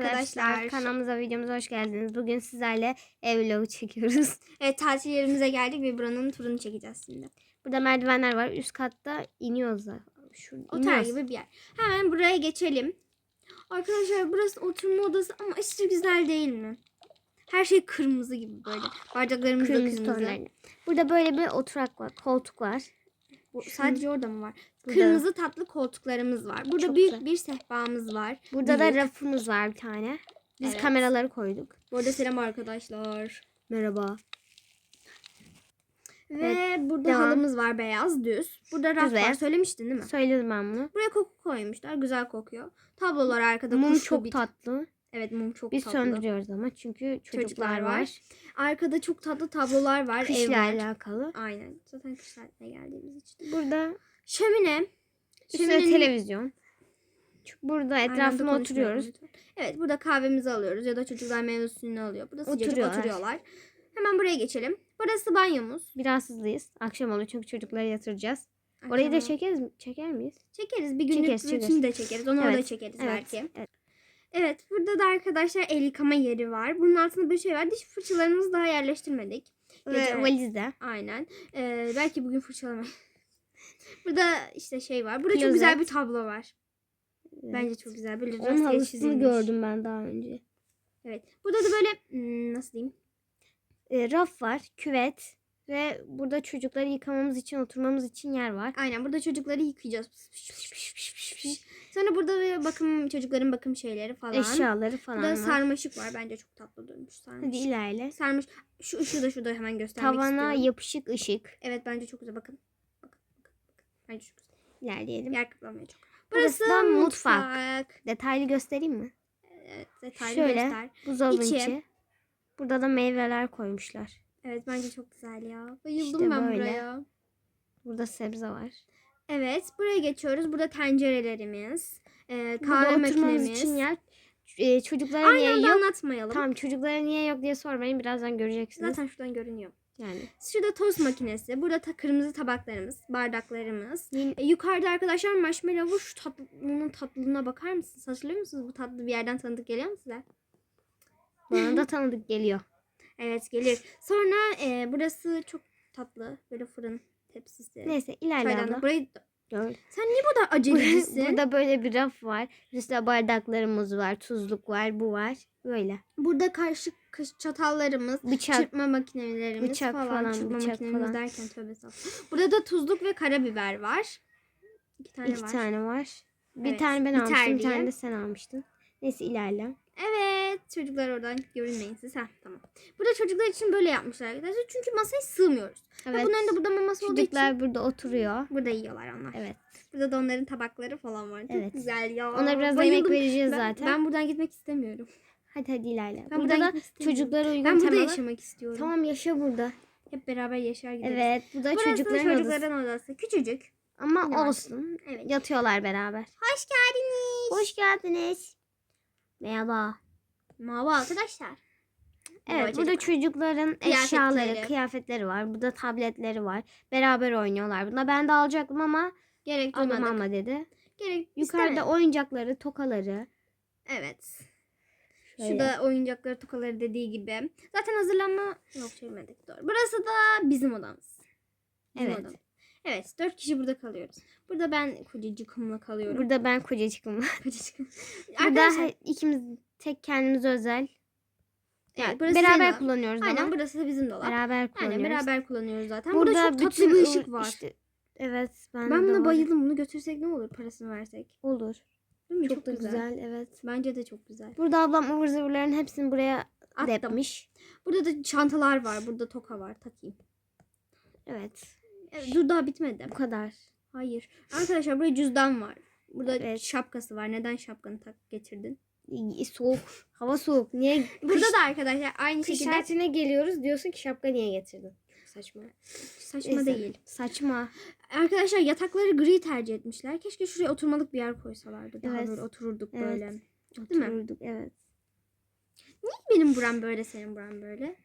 arkadaşlar. Kanalımıza videomuza hoş geldiniz. Bugün sizlerle ev vlogu çekiyoruz. Evet tatil yerimize geldik ve buranın turunu çekeceğiz şimdi. Burada merdivenler var. Üst katta iniyoruz da. Şu, Otel iniyoruz. gibi bir yer. Hemen buraya geçelim. Arkadaşlar burası oturma odası ama aşırı güzel değil mi? Her şey kırmızı gibi böyle. Bardaklarımız da Kırmızı tonlarlı. Burada böyle bir oturak var. Koltuk var. Bu, sadece orada mı var? Burada. Kırmızı tatlı koltuklarımız var. Burada Çok büyük güzel. bir sehpamız var. Burada Büyük. da rafımız var bir tane. Biz Evet. kameraları koyduk. Bu arada selam arkadaşlar. Merhaba. Ve burada devam. halımız var beyaz düz. Burada raf Düz var. Söylemiştin değil mi? Söyledim ben bunu. Buraya koku koymuşlar. Güzel kokuyor. Tablolar arkada. Mum çok bir- tatlı. Evet mum çok Biz tatlı. söndürüyoruz ama çünkü çocuklar, Çocuklar var. var. Arkada çok tatlı tablolar var. ev Kışla var. alakalı. Aynen. Zaten kış tatiline geldiğimiz için. Burada Şömine. Şöminenin- televizyon. Burada etrafına oturuyoruz. Evet burada kahvemizi alıyoruz ya da çocuklar meyve suyunu alıyor. Burada sıcacık Oturuyorlar. oturuyorlar. Hemen buraya geçelim. Burası banyomuz. Biraz hızlıyız. Akşam oluyor çünkü çocukları yatıracağız. Orayı da Akşam- çekeriz mi? Çeker miyiz? çekeriz. Bir günlük Çekeriz, çekeriz. de çekeriz. Onu Evet, çekeriz Evet. belki. evet. Evet burada da arkadaşlar el yıkama yeri var. Bunun altında bir şey var. Diş fırçalarımızı daha yerleştirmedik. Ve Gece- valizde. Aynen. Ee, belki bugün fırçalamayız. Burada işte şey var. Burada çok Klozet. güzel bir tablo var. Evet. Bence çok güzel. Böyle Onun halısını gördüm ben daha önce. Evet. Burada da böyle hmm, nasıl diyeyim? E, raf var, küvet ve burada çocukları yıkamamız için, oturmamız için yer var. Aynen burada çocukları yıkayacağız. Sonra burada böyle bakım çocukların bakım şeyleri falan. Eşyaları falan Burada var. sarmaşık var. Bence çok tatlı durmuş Hadi sarmaşık. ilerle. Sarmış. Şu ışığı da şurada hemen göstermek Tavana istiyorum. yapışık ışık. Evet bence çok güzel. Bakın. Bakın. Bakın. bakın. Bence çok güzel. İlerleyelim. Yer kaplamıyor çok. Burası Burası, mutfak. mutfak. Detaylı göstereyim mi? Evet detaylı Şöyle. göster. Buzdolabının İçi. içi. Burada da meyveler koymuşlar. Evet bence çok güzel ya. Bayıldım İşte ben böyle. buraya. Burada sebze var. Evet buraya geçiyoruz. Burada tencerelerimiz. e, Burada kahve oturmamız makinemiz. için yer. E, çocuklara Aynı niye anda yok? anlatmayalım. Tamam çocuklara niye yok diye sormayın. Birazdan göreceksiniz. Zaten şuradan görünüyor. Yani. Şurada tost makinesi. Burada ta- kırmızı tabaklarımız, bardaklarımız. Yeni- E, yukarıda arkadaşlar marshmallow şu tatlının tatlılığına bakar mısınız? Hatırlıyor musunuz? Bu tatlı bir yerden tanıdık geliyor mu size? Bana da tanıdık geliyor. Evet gelir. Sonra e, burası çok tatlı. Böyle fırın tepsisi. Neyse ilerle Çaydanlık. Burayı... Gör. Sen niye bu kadar acelecisin? Burada böyle bir raf var. Üstte bardaklarımız var. Tuzluk var. Bu var. Böyle. Burada karışık kış- çatallarımız, Bıçak. çırpma makinelerimiz Bıçak falan. falan, çırpma bıçak makinemiz falan. derken tövbe estağfurullah. Burada da tuzluk ve karabiber var. İki tane İki var. tane var. Bir Evet, tane ben almıştım. Bir tane de sen almıştın. Neyse ilerle. Evet çocuklar oradan görünmeyin siz. Heh, tamam. Burada çocuklar için böyle yapmışlar arkadaşlar. Çünkü masaya sığmıyoruz. Ve Evet. bunların da burada maması olduğu için Çocuklar burada oturuyor. burada yiyorlar onlar. Evet. Burada da onların tabakları falan var. Çok Evet. güzel ya. Onlara biraz da yemek Bayıldım. vereceğiz ben, zaten. Ben buradan gitmek istemiyorum. Hadi hadi ilerle. Ben burada da çocuklara uygun Ben burada temalar. yaşamak istiyorum. Tamam yaşa burada. Hep beraber yaşar gideriz. Evet. Bu da Burası çocukların, odası. çocukların odası. Küçücük. Ama Ne olsun. Evet. Yatıyorlar beraber. Hoş geldiniz. Hoş geldiniz. Merhaba. Merhaba arkadaşlar. Evet Merhaba burada çocuklar. çocukların eşyaları, kıyafetleri var. Burada tabletleri var. Beraber oynuyorlar. Bunda ben de alacaktım ama Gerek ablam duymadık. alma dedi. Gerek Yukarıda istemedim. oyuncakları, tokaları. Evet. Şöyle. Şurada oyuncakları, tokaları dediği gibi. Zaten hazırlanma yok çevirmedik doğru. Burası da bizim odamız. Bizim Evet. odam. Evet, dört kişi burada kalıyoruz. Burada ben kocacıkımla kalıyorum. Burada ben kocacıkım var. Kocacıkım. Burada Arkadaşlar, ikimiz tek kendimize özel. evet, Yani burası beraber senin kullanıyoruz Aynen ama. burası da bizim dolap. Beraber kullanıyoruz. Aynen beraber kullanıyoruz zaten. Burada, Burada, çok tatlı bütün bir ışık var. işte- evet ben, ben buna bayıldım. Bunu götürsek ne olur parasını versek? Olur. Değil mi? Çok, da güzel. evet. Bence de çok güzel. Burada ablam ıvır zıvırların hepsini buraya Attım. depmiş. Burada da çantalar var. Burada toka var. Takayım. Evet. Evet, dur daha bitmedi. Bu kadar. Hayır. Arkadaşlar burada cüzdan var. Burada Evet. şapkası var. Neden şapkanı tak getirdin? Soğuk. Hava soğuk. Niye? Burada da arkadaşlar aynı kış şekilde tatiline geliyoruz diyorsun ki şapka niye getirdin? Saçma. saçma Neyse, değil. Saçma. Arkadaşlar yatakları gri tercih etmişler. Keşke şuraya oturmalık bir yer koysalardı. Daha Evet. böyle otururduk Evet. böyle. mi? Otururduk evet. Benim buram böyle, senin buran böyle.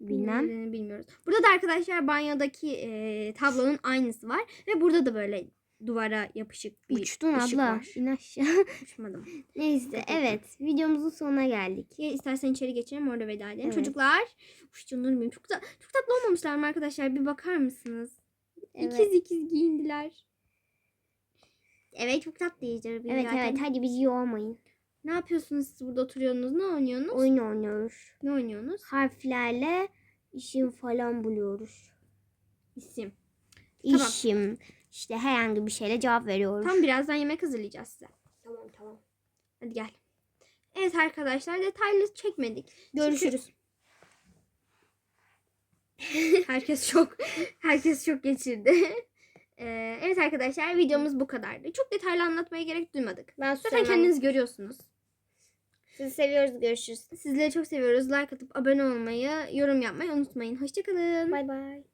Bilmem. Bilmiyoruz. Burada da arkadaşlar banyodaki e, tablonun aynısı var ve burada da böyle duvara yapışık bir Uçtun ışık abla. var. İn aşağı. Uçmadım. Neyse et. evet videomuzun sonuna geldik. Ya istersen içeri geçelim orada veda edelim. Evet. Çocuklar. Uş canlarım. Çok, da, çok tatlı olmamışlar mı arkadaşlar? Bir bakar mısınız? Evet. İkiz ikiz giyindiler. Evet çok tatlı yiyeceğiz. Evet evet hadi bizi yormayın. Ne yapıyorsunuz siz burada oturuyorsunuz? Ne oynuyorsunuz? Oyun oynuyoruz. Ne oynuyorsunuz? Harflerle işim falan buluyoruz. İsim. Tamam. İşim işte herhangi bir şeyle cevap veriyoruz. Tam birazdan yemek hazırlayacağız size. tamam tamam. Hadi gel. Evet arkadaşlar detaylı çekmedik. Görüşürüz. herkes çok herkes çok geçirdi. Ee, evet arkadaşlar videomuz bu kadardı. Çok detaylı anlatmaya gerek duymadık. Ben Zaten Zaten kendiniz görüyorsunuz. Sizi seviyoruz. Görüşürüz. Sizleri çok seviyoruz. Like atıp abone olmayı, yorum yapmayı unutmayın. Hoşçakalın. Bay bay.